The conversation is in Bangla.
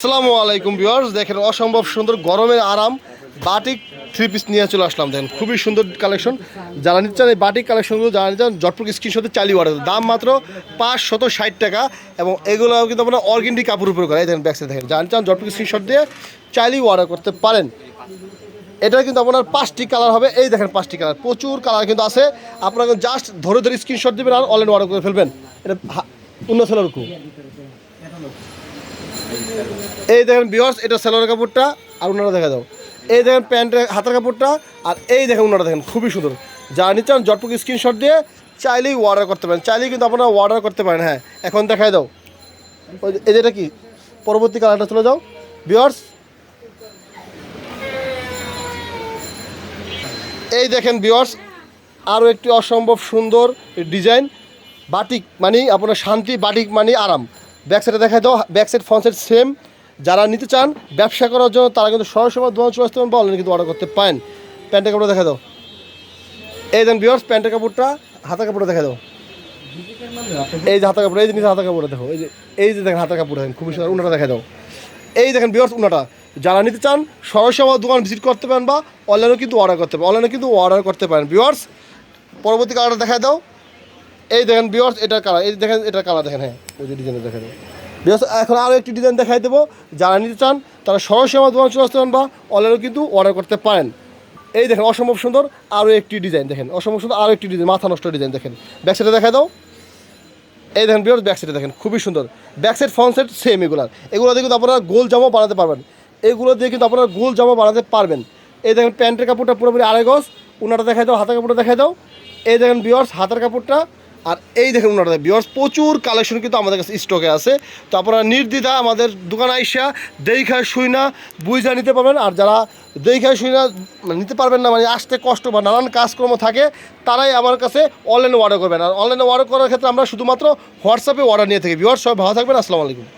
আসসালামু আলাইকুম ভিউয়ার্স, দেখেন অসম্ভব সুন্দর গরমের আরাম, বাটিক থ্রি পিস নিয়ে চলে আসলাম। দেখেন, খুবই সুন্দর কালেকশন যারা নিতে চান এই বাটিক কালেকশনগুলো যারা নিতে চান, জটপুর স্ক্রিনশটে চালিয়ে অর্ডার দাম মাত্র পাঁচ শত ষাট টাকা এবং এগুলো কিন্তু আপনার অর্গেন্ডি কাপড় উপরে করে। এই দেখেন ব্যাকসে দেখেন। যারা চান জটপুর স্ক্রিনশট দিয়ে চালিয়ে অর্ডার করতে পারেন। এটা কিন্তু আপনার পাঁচটি কালার হবে। এই দেখেন, পাঁচটি কালার প্রচুর কালার কিন্তু আছে। আপনাকে জাস্ট ধরে ধরে স্ক্রিনশট দেবেন আর অনলাইন অর্ডার করে ফেলবেন। এটা সেলার রকম এই দেখেন বিয়ার্স এটা সেলোয়ার কাপড়টা, আর ওনারা দেখা দাও। এই দেখেন প্যান্টের হাতের কাপড়টা, আর এই দেখেন ওনারা দেখেন, খুবই সুন্দর। যারা চান জটপুক স্ক্রিনশট দিয়ে, চাইলেই অর্ডার করতে পারেন। চাইলেই কিন্তু আপনারা অর্ডার করতে পারেন হ্যাঁ। এখন দেখাই দাও। এই যেটা কি? পরবর্তী কালারটা চলে যাও। বিয়ার্স এই দেখেন বিয়ার্স আরও একটি অসম্ভব সুন্দর ডিজাইন বাটিক মানে আপনার শান্তি, বাটিক মানে আরাম। ব্যাক সাইডে দেখা দাও ব্যাক সাইড ফ্রন্ট সেম যারা নিতে চান, ব্যবসা করার জন্য তারা কিন্তু সরাসরি দোকান চলে আসতে পারেন অনলাইনে কিন্তু অর্ডার করতে পারেন। প্যান্টের কাপড় দেখা দাও। এই দেন বিয়ার্স প্যান্টের কাপড়টা হাতা কাপড়টা দেখা দাও। এই যে হাতা কাপড়, এই যে হাতা কাপড়টা দেখো। এই যে এই যে দেখেন হাতা কাপড় দেখেন, খুবই সুন্দর, উনাটা দেখা দাও। এই দেখেন বিয়ার্স উনাটা। যারা নিতে চান, সরাসরি আমার দোকান ভিজিট করতে পারেন বা অনলাইনেও কিন্তু অর্ডার করতে পারেন। অনলাইনে কিন্তু অর্ডার করতে পারেন। বিয়ার্স পরবর্তী কালারটা দেখা দাও। এই দেখেন বিয়ার্স এটার কালার এই দেখেন, এটার কালার দেখেন হ্যাঁ ওই যে ডিজাইনটা দেখা দাও বিয়ার্স এখন আরও একটি ডিজাইন দেখাই দেবো। যারা নিতে চান, তারা সরাসরি আমার দোকান চলে আসতে বা অনলাইনেও কিন্তু অর্ডার করতে পারেন। এই দেখেন, অসম্ভব সুন্দর আরও একটি ডিজাইন দেখেন, অসম্ভব সুন্দর আরও একটি ডিজাইন মাথা নষ্ট ডিজাইন দেখেন। ব্যাক সাইডে দেখা দাও। এই দেখেন বিয়ার্স ব্যাক সাইডে দেখেন, খুবই সুন্দর। Back side front side same এগুলার এগুলো দিয়ে কিন্তু আপনারা গোল জামা বানাতে পারবেন। এগুলো দিয়ে কিন্তু আপনারা গোল জামা বানাতে পারবেন। এই দেখেন, প্যান্টের কাপড়টা পুরোপুরি আড়াই গজ। উনাটা দেখাই দাও, হাতের কাপড়টা দেখাই দাও। এই দেখেন বিয়ার্স হাতের কাপড়টা আর এই দেখেন ওনারা বিয়ার্স প্রচুর কালেকশন কিন্তু আমাদের কাছে স্টকে আছে। তো আপনারা নির্দ্বিধা আমাদের দোকান আইসা দেখায় শুই না বুঝা নিতে পারবেন। আর যারা দেখায় শুই না মানে নিতে পারবেন না মানে আসতে কষ্ট বা নানান কাজকর্ম থাকে, তারাই আমার কাছে অনলাইনে অর্ডার করবেন। আর অনলাইনে অর্ডার করার ক্ষেত্রে আমরা শুধুমাত্র হোয়াটসঅ্যাপে অর্ডার নিয়ে থাকি। বিয়ার্স সবাই ভালো থাকবেন। আসসালামু আলাইকুম।